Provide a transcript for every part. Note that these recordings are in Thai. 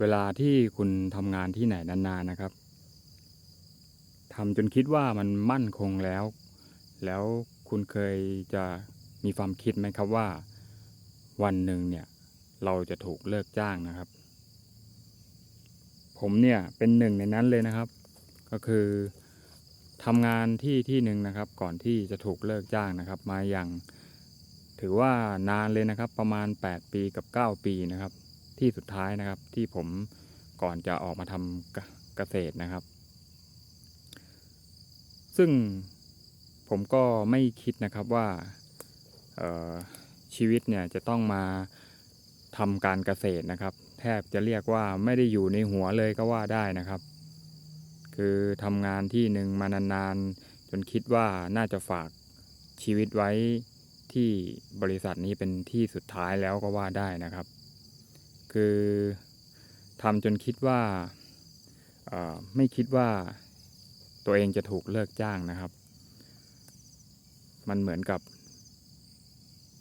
เวลาที่คุณทำงานที่ไหนนานๆนะครับทำจนคิดว่ามันมั่นคงแล้ว แล้วคุณเคยจะมีความคิดไหมครับว่า วันหนึ่งเนี่ยเราจะถูกเลิกจ้างนะครับ ผมเนี่ยเป็นหนึ่งในนั้นเลยนะครับ ก็คือทำงานที่ที่หนึ่งนะครับ ก่อนที่จะถูกเลิกจ้างนะครับ มาอย่างถือว่านานเลยนะครับ ประมาณ 8 ปีกับ 9 ปีนะครับ ที่สุดท้ายนะครับ ที่ผมก่อนจะออกมาทำเกษตรนะครับ ซึ่งผมก็ไม่คิดนะครับว่าชีวิตเนี่ยจะต้องมาทำการเกษตรนะครับ แทบจะเรียกว่าไม่ได้อยู่ในหัวเลยก็ว่าได้นะครับ คือทำงานที่หนึ่งมานานๆ จนคิดว่าน่าจะฝากชีวิตไว้ที่บริษัทนี้เป็นที่สุดท้ายแล้วก็ว่าได้นะครับ คือทำจนคิดว่าไม่คิดว่าตัวเองจะถูกเลิกจ้างนะครับ มันเหมือนกับ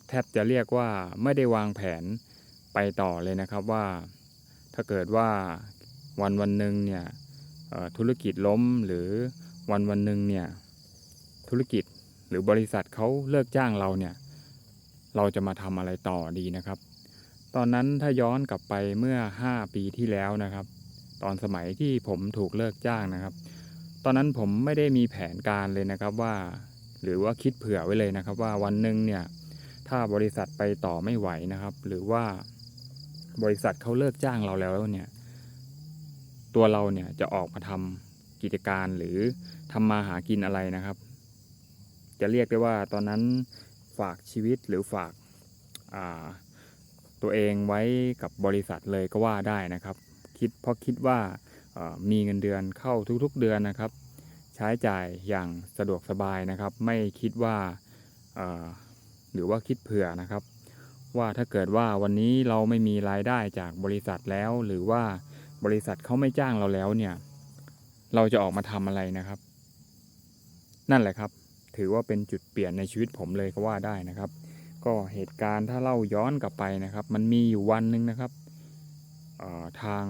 แทบจะเรียกว่าไม่ได้วางแผนไปต่อเลยนะครับว่าถ้าเกิดว่าวันวันหนึ่งเนี่ยธุรกิจล้มหรือวันวันหนึ่งเนี่ยธุรกิจหรือบริษัทเขาเลิกจ้างเราเนี่ย เราจะมาทำอะไรต่อดีนะครับ ตอนนั้นถ้าย้อนกลับไปเมื่อ 5 ปีที่แล้วนะครับ ตอนสมัยที่ผมถูกเลิกจ้างนะครับ ตอนนั้นผมไม่ได้มีแผนการเลยนะครับว่า หรือว่าคิดเผื่อไว้เลยนะครับว่าวันหนึ่งเนี่ยถ้าบริษัทไปต่อไม่ไหวนะครับ หรือว่าบริษัทเขาเลิกจ้างเราแล้วเนี่ย ตัวเราเนี่ยจะออกมาทำกิจการหรือทำมาหากินอะไรนะครับ จะเรียกได้ว่าตอนนั้นฝากชีวิตหรือฝากอ่า ตัวเองไว้กับบริษัทเลยก็ว่าได้นะครับคิดเพราะคิดว่ามีเงินเดือนเข้าทุกๆเดือนนะครับ ใช้จ่ายอย่างสะดวกสบายนะครับ ไม่คิดว่าหรือว่าคิดเผื่อนะครับ ว่าถ้าเกิดว่าวันนี้เราไม่มีรายได้จากบริษัทแล้ว หรือว่าบริษัทเขาไม่จ้างเราแล้วเนี่ย เราจะออกมาทำอะไรนะครับ นั่นแหละครับ ถือว่าเป็นจุดเปลี่ยนในชีวิตผมเลยก็ว่าได้นะครับ ก็เหตุการณ์ถ้าเล่าย้อนกลับไปนะครับ มันมีอยู่วันหนึ่งนะครับทาง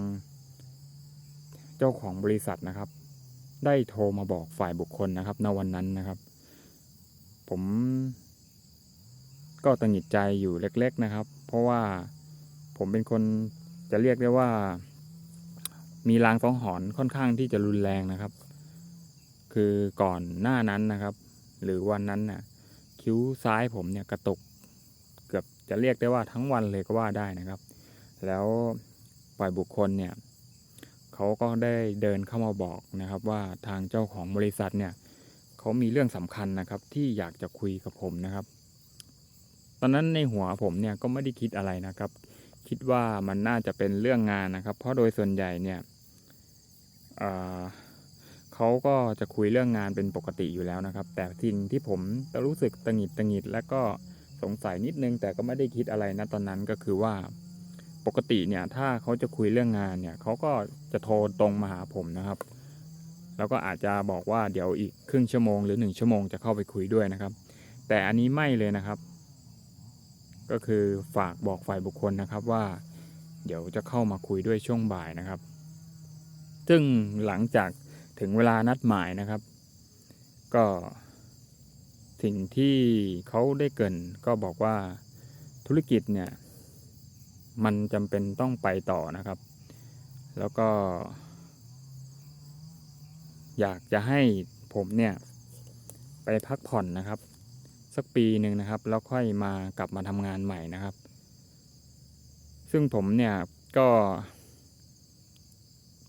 เจ้าของบริษัทนะครับ ได้โทรมาบอกฝ่ายบุคคลนะครับณวันนั้นนะครับ ผมก็ตังหิดใจอยู่เล็ก ๆนะครับ เพราะว่าผมเป็นคนจะเรียกได้ว่า มีลางสังหรณ์ค่อนข้างที่จะรุนแรงนะครับ คือก่อนหน้านั้นนะครับ หรือวันนั้นน่ะคิ้วซ้ายผมเนี่ยกระตุก จะเรียกได้ว่าทั้งวันเลยก็ว่าได้นะครับ แล้วฝ่ายบุคคลเนี่ยเขาก็ได้เดินเข้ามาบอกนะครับ ว่าทางเจ้าของบริษัทเนี่ยเขามีเรื่องสำคัญนะครับ ที่อยากจะคุยกับผมนะครับ ตอนนั้นในหัวผมเนี่ยก็ไม่ได้คิดอะไรนะครับ คิดว่ามันน่าจะเป็นเรื่องงานนะครับ เพราะโดยส่วนใหญ่เนี่ยเเขาก็จะคุยเรื่องงานเป็นปกติอยู่แล้วนะครับ แต่สิ่งที่ผมจะรู้สึกตังหิดตังหงิดและก็ สงสัยนิดนึงแต่ก็ไม่ได้คิดอะไรนะตอนนั้นก็คือว่าปกติเนี่ยถ้าเขาจะคุยเรื่องงานเนี่ยเขาก็จะโทรตรงมาหาผมนะครับ แล้วก็อาจจะบอกว่าเดี๋ยวอีกครึ่งชั่วโมงหรือหนึ่งชั่วโมงจะเข้าไปคุยด้วยนะครับ แต่อันนี้ไม่เลยนะครับ ก็คือฝากบอกฝ่ายบุคคลนะครับว่า เดี๋ยวจะเข้ามาคุยด้วยช่วงบ่ายนะครับ ซึ่งหลังจากถึงเวลานัดหมายนะครับ ก็ สิ่งที่เขาได้เกินก็บอกว่าธุรกิจเนี่ย มันจำเป็นต้องไปต่อนะครับ แล้วก็ อยากจะให้ผมเนี่ย ไปพักผ่อนนะครับ สักปีหนึ่งนะครับ แล้วค่อยมากลับมาทำงานใหม่นะครับ ซึ่งผมเนี่ยก็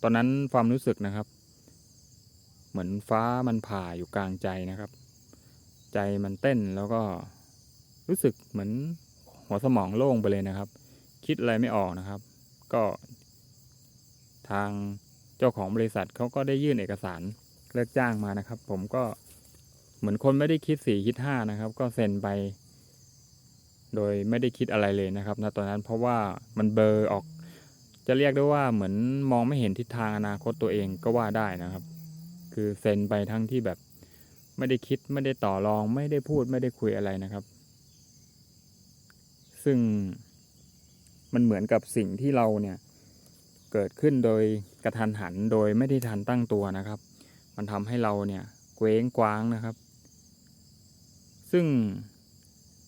ตอนนั้นความรู้สึกนะครับ เหมือนฟ้ามันผ่าอยู่กลางใจนะครับ ใจมันเต้นแล้วก็รู้สึกเหมือนหัวสมองโล่งไปเลยนะครับ คิดอะไรไม่ออกนะครับ ก็ทางเจ้าของบริษัทเขาก็ได้ยื่นเอกสารเลิกจ้างมานะครับ ผมก็เหมือนคนไม่ได้คิดสี่คิดห้านะครับ ก็เซ็นไป โดยไม่ได้คิดอะไรเลยนะครับณตอนนั้นเพราะว่ามันเบลอออก จะเรียกได้ว่าเหมือนมองไม่เห็นทิศทางอนาคตตัวเองก็ว่าได้นะครับ คือเซ็นไปทั้งที่แบบ ไม่ได้คิดไม่ได้ต่อรอง ไม่ได้พูดไม่ได้คุยอะไรนะครับ ซึ่งมันเหมือนกับสิ่งที่เราเนี่ยเกิดขึ้นโดยกระทันหันโดยไม่ได้ทันตั้งตัวนะครับ มันทำให้เราเนี่ยเกว้งกว้างนะครับ ซึ่ง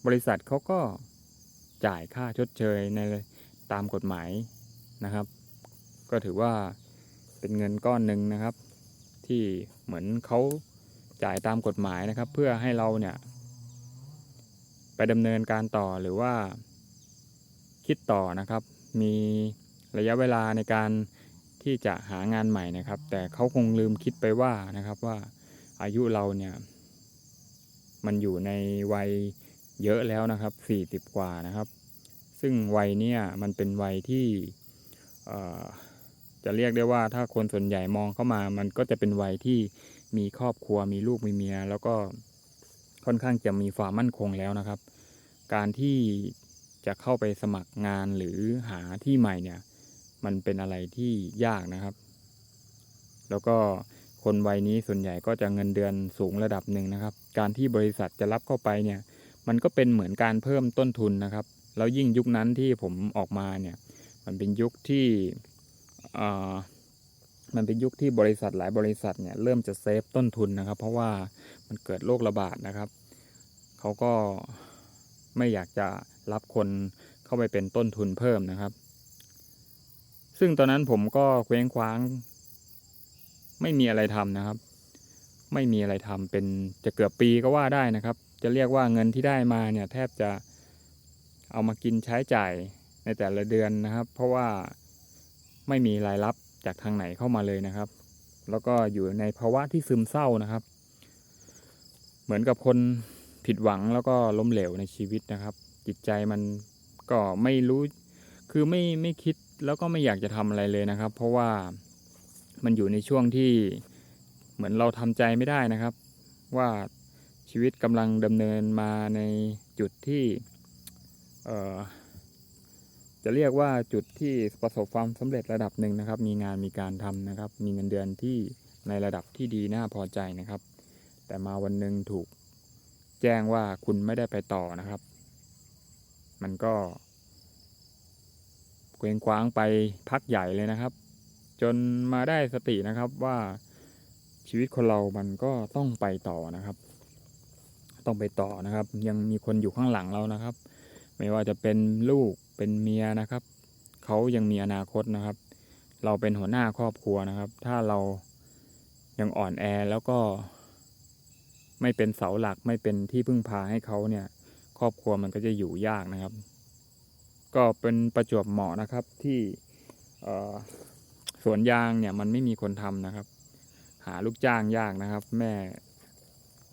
บริษัทเขาก็จ่ายค่าชดเชยในตามกฎหมายนะครับ ก็ถือว่าเป็นเงินก้อนหนึ่งนะครับ ที่เหมือนเขา จ่ายตามกฎหมายนะครับ เพื่อให้เราเนี่ย ไปดำเนินการต่อหรือว่า คิดต่อนะครับ มีระยะเวลาในการที่จะหางานใหม่นะครับ แต่เขาคงลืมคิดไปว่านะครับว่าอายุเราเนี่ย มันอยู่ในวัยเยอะแล้วนะครับสี่สิบกว่านะครับ ซึ่งวัยเนี่ยมันเป็นวัยที่ จะเรียกได้ว่าถ้าคนส่วนใหญ่มองเข้ามา มันก็จะเป็นวัยที่มีครอบครัวมีลูกมีเมีย แล้วก็ค่อนข้างจะมีความมั่นคงแล้วนะครับ การที่จะเข้าไปสมัครงานหรือหาที่ใหม่เนี่ย มันเป็นอะไรที่ยากนะครับ แล้วก็คนวัยนี้ส่วนใหญ่ก็จะเงินเดือนสูงระดับหนึ่งนะครับ การที่บริษัทจะรับเข้าไปเนี่ย มันก็เป็นเหมือนการเพิ่มต้นทุนนะครับ แล้วยิ่งยุคนั้นที่ผมออกมาเนี่ย มันเป็นยุคที่ มันเป็นยุคที่บริษัทหลายบริษัทเนี่ยเริ่มจะเซฟต้นทุนนะครับ เพราะว่ามันเกิดโรคระบาดนะครับเขาก็ไม่อยากจะรับคนเข้าไปเป็นต้นทุนเพิ่มนะครับ ซึ่งตอนนั้นผมก็เคว้งคว้าง ไม่มีอะไรทำนะครับ ไม่มีอะไรทำเป็นจะเกือบปีก็ว่าได้นะครับ จะเรียกว่าเงินที่ได้มาเนี่ยแทบจะเอามากินใช้จ่ายในแต่ละเดือนนะครับ เพราะว่า ไม่มีรายรับจากทางไหนเข้ามาเลยนะครับ แล้วก็อยู่ในภาวะที่ซึมเศร้านะครับ เหมือนกับคนผิดหวังแล้วก็ล้มเหลวในชีวิตนะครับ จิตใจมันก็ไม่รู้คือไม่ไม่คิดแล้วก็ไม่อยากจะทำอะไรเลยนะครับ เพราะว่ามันอยู่ในช่วงที่เหมือนเราทำใจไม่ได้นะครับ ว่าชีวิตกำลังดำเนินมาในจุดที่เอ่อ จะเรียกว่าจุดที่ประสบความสำเร็จระดับหนึ่งนะครับ มีงานมีการทำนะครับ มีเงินเดือนที่ในระดับที่ดีน่าพอใจนะครับ แต่มาวันหนึ่งถูกแจ้งว่าคุณไม่ได้ไปต่อนะครับ มันก็เกวงคว้างไปพักใหญ่เลยนะครับ จนมาได้สตินะครับว่าชีวิตคนเรามันก็ต้องไปต่อนะครับ ต้องไปต่อนะครับ ยังมีคนอยู่ข้างหลังเรานะครับ ไม่ว่าจะเป็นลูก เป็นเมียนะครับ เขายังมีอนาคตนะครับ เราเป็นหัวหน้าครอบครัวนะครับ ถ้าเรายังอ่อนแอแล้วก็ ไม่เป็นเสาหลักไม่เป็นที่พึ่งพาให้เขาเนี่ย ครอบครัวมันก็จะอยู่ยากนะครับ ก็เป็นประจวบเหมาะนะครับที่สวนยางเนี่ยมันไม่มีคนทำนะครับ หาลูกจ้างยากนะครับ แม่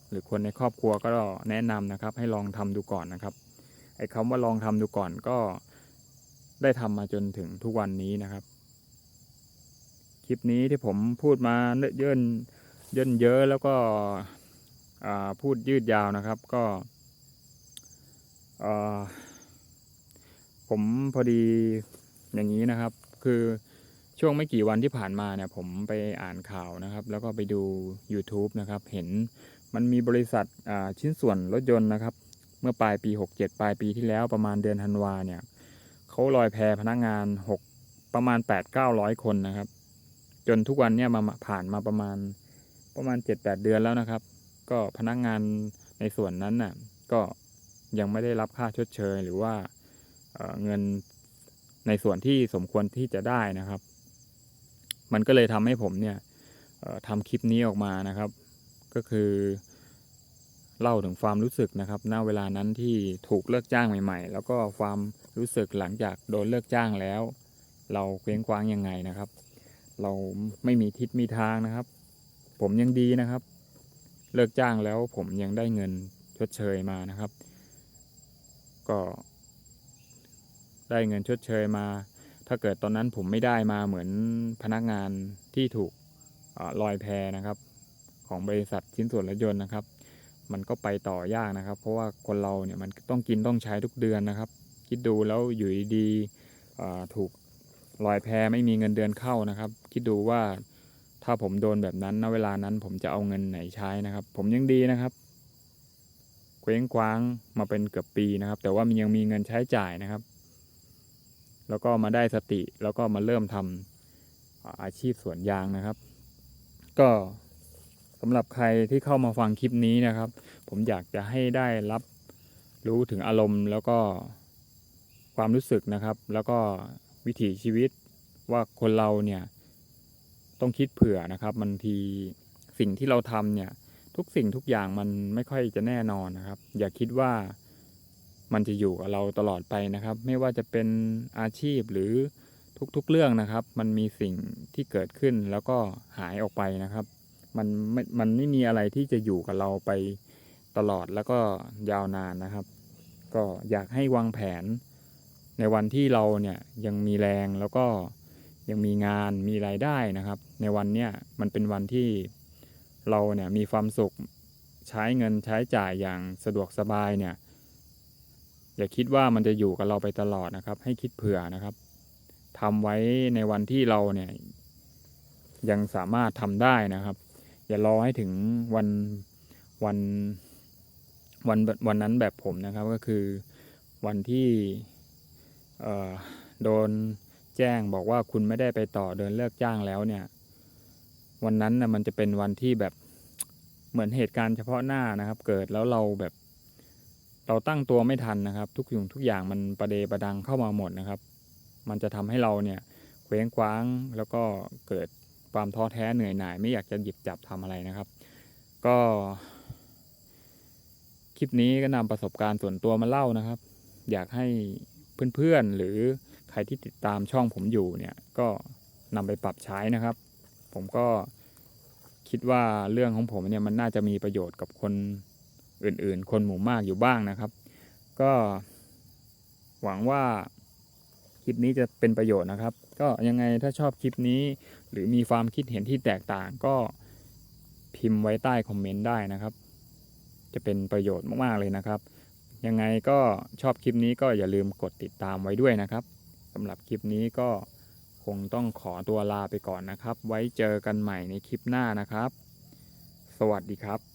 หรือคนในครอบครัวก็แนะนำนะครับ ให้ลองทำดูก่อนนะครับไอ้คำว่าลองทำดูก่อนก็ ได้ทำมาจนถึงทุกวันนี้นะครับ คลิปนี้ที่ผมพูดมาเยินเยินเยอะแล้วก็พูดยืดยาวนะครับ ก็ผมพอดีอย่างนี้นะครับ คือช่วงไม่กี่วันที่ผ่านมาเนี่ย ผมไปอ่านข่าวนะครับ แล้วก็ไปดู YouTube นะครับ เห็นมันมีบริษัทชิ้นส่วนรถยนต์นะครับ เมื่อปลายปี 67 ปลายปีที่แล้วประมาณเดือนธันวาเนี่ย เขาลอยแพพนักงาน6ประมาณ8-900คนนะครับ จนทุกวันเนี่ยมาผ่านมาประมาณประมาณ7-8เดือนแล้วนะครับ ก็พนักงานในส่วนนั้นน่ะก็ยังไม่ได้รับค่าชดเชย หรือว่าเเงินในส่วนที่สมควรที่จะได้นะครับ มันก็เลยทำให้ผมเนี่ยทำคลิปนี้ออกมานะครับ ก็คือเล่าถึงความรู้สึกนะครับ ณ เวลานั้นที่ถูกเลิกจ้างใหม่ ๆ แล้วก็ความ รู้สึกหลังจากโดนเลิกจ้างแล้ว เราเคว้งคว้างยังไงนะครับ เราไม่มีทิศมีทางนะครับ ผมยังดีนะครับ เลิกจ้างแล้วผมยังได้เงินชดเชยมานะครับ ก็ ได้เงินชดเชยมา ถ้าเกิดตอนนั้นผมไม่ได้มาเหมือนพนักงานที่ถูกอลอยแพนะครับ ของบริษัทชิ้นส่วนรถยนต์นะครับ มันก็ไปต่อยากนะครับ เพราะว่าคนเราเนี่ยมันต้องกินต้องใช้ทุกเดือนนะครับ คิดดูแล้วอยู่ดีๆถูกลอยแพไม่มีเงินเดือนเข้านะครับ คิดดูว่าถ้าผมโดนแบบนั้นณเวลานั้นผมจะเอาเงินไหนใช้นะครับ ผมยังดีนะครับเคว้งคว้างมาเป็นเกือบปีนะครับ แต่ว่ามันยังมีเงินใช้จ่ายนะครับ แล้วก็มาได้สติแล้วก็มาเริ่มทอ่าอาชีพสวนยางนะครับ ก็สำหรับใครที่เข้ามาฟังคลิปนี้นะครับ ผมอยากจะให้ได้รับรู้ถึงอารมณ์แล้วก็ ความรู้สึกนะครับ แล้วก็วิถีชีวิตว่าคนเราเนี่ยต้องคิดเผื่อนะครับบางทีสิ่งที่เราทำเนี่ยทุกสิ่งทุกอย่างมันไม่ค่อยจะแน่นอนนะครับ อย่าคิดว่ามันจะอยู่กับเราตลอดไปนะครับ ไม่ว่าจะเป็นอาชีพหรือทุกๆเรื่องนะครับ มันมีสิ่งที่เกิดขึ้นแล้วก็หายออกไปนะครับ มันไม่มันไม่มีอะไรที่จะอยู่กับเราไปตลอดแล้วก็ยาวนานนะครับ ก็อยากให้วางแผน ในวันที่เราเนี่ยยังมีแรงแล้วก็ยังมีงานมีรายได้นะครับ ในวันเนี้ยมันเป็นวันที่เราเนี่ยมีความสุขใช้เงินใช้จ่ายอย่างสะดวกสบายเนี่ยอย่าคิดว่ามันจะอยู่กับเราไปตลอดนะครับ ให้คิดเผื่อนะครับทำไว้ในวันที่เราเนี่ยยังสามารถทำได้นะครับ อย่ารอให้ถึงวันวันวันวันนั้นแบบผมนะครับก็คือวันที่ โดนแจ้งบอกว่าคุณไม่ได้ไปต่อเดินเลิกจ้างแล้วเนี่ย วันนั้นนะมันจะเป็นวันที่แบบเหมือนเหตุการณ์เฉพาะหน้านะครับ เกิดแล้วเราแบบ เราตั้งตัวไม่ทันนะครับ ทุกอย่างทุกอย่างมันประเดประดังเข้ามาหมดนะครับ มันจะทำให้เราเนี่ยเคว้งคว้างแล้วก็เกิดความท้อแท้เหนื่อยหน่าย ไม่อยากจะหยิบจับทำอะไรนะครับ ก็คลิปนี้ก็นำประสบการณ์ส่วนตัวมาเล่านะครับ อยากให้ เพื่อนๆ หรือใครที่ติดตามช่องผมอยู่เนี่ยก็นำไปปรับใช้นะครับ ผมก็คิดว่าเรื่องของผมเนี่ยมันน่าจะมีประโยชน์กับคนอื่นๆ คนหมู่มากอยู่บ้างนะครับ ก็หวังว่าคลิปนี้จะเป็นประโยชน์นะครับ ก็ยังไงถ้าชอบคลิปนี้ หรือมีความคิดเห็นที่แตกต่างก็พิมพ์ไว้ใต้คอมเมนต์ได้นะครับ จะเป็นประโยชน์มากๆเลยนะครับ ยังไงก็ชอบคลิปนี้ก็อย่าลืมกดติดตามไว้ด้วยนะครับสำหรับคลิปนี้ก็คงต้องขอตัวลาไปก่อนนะครับ ไว้เจอกันใหม่ในคลิปหน้านะครับ สวัสดีครับ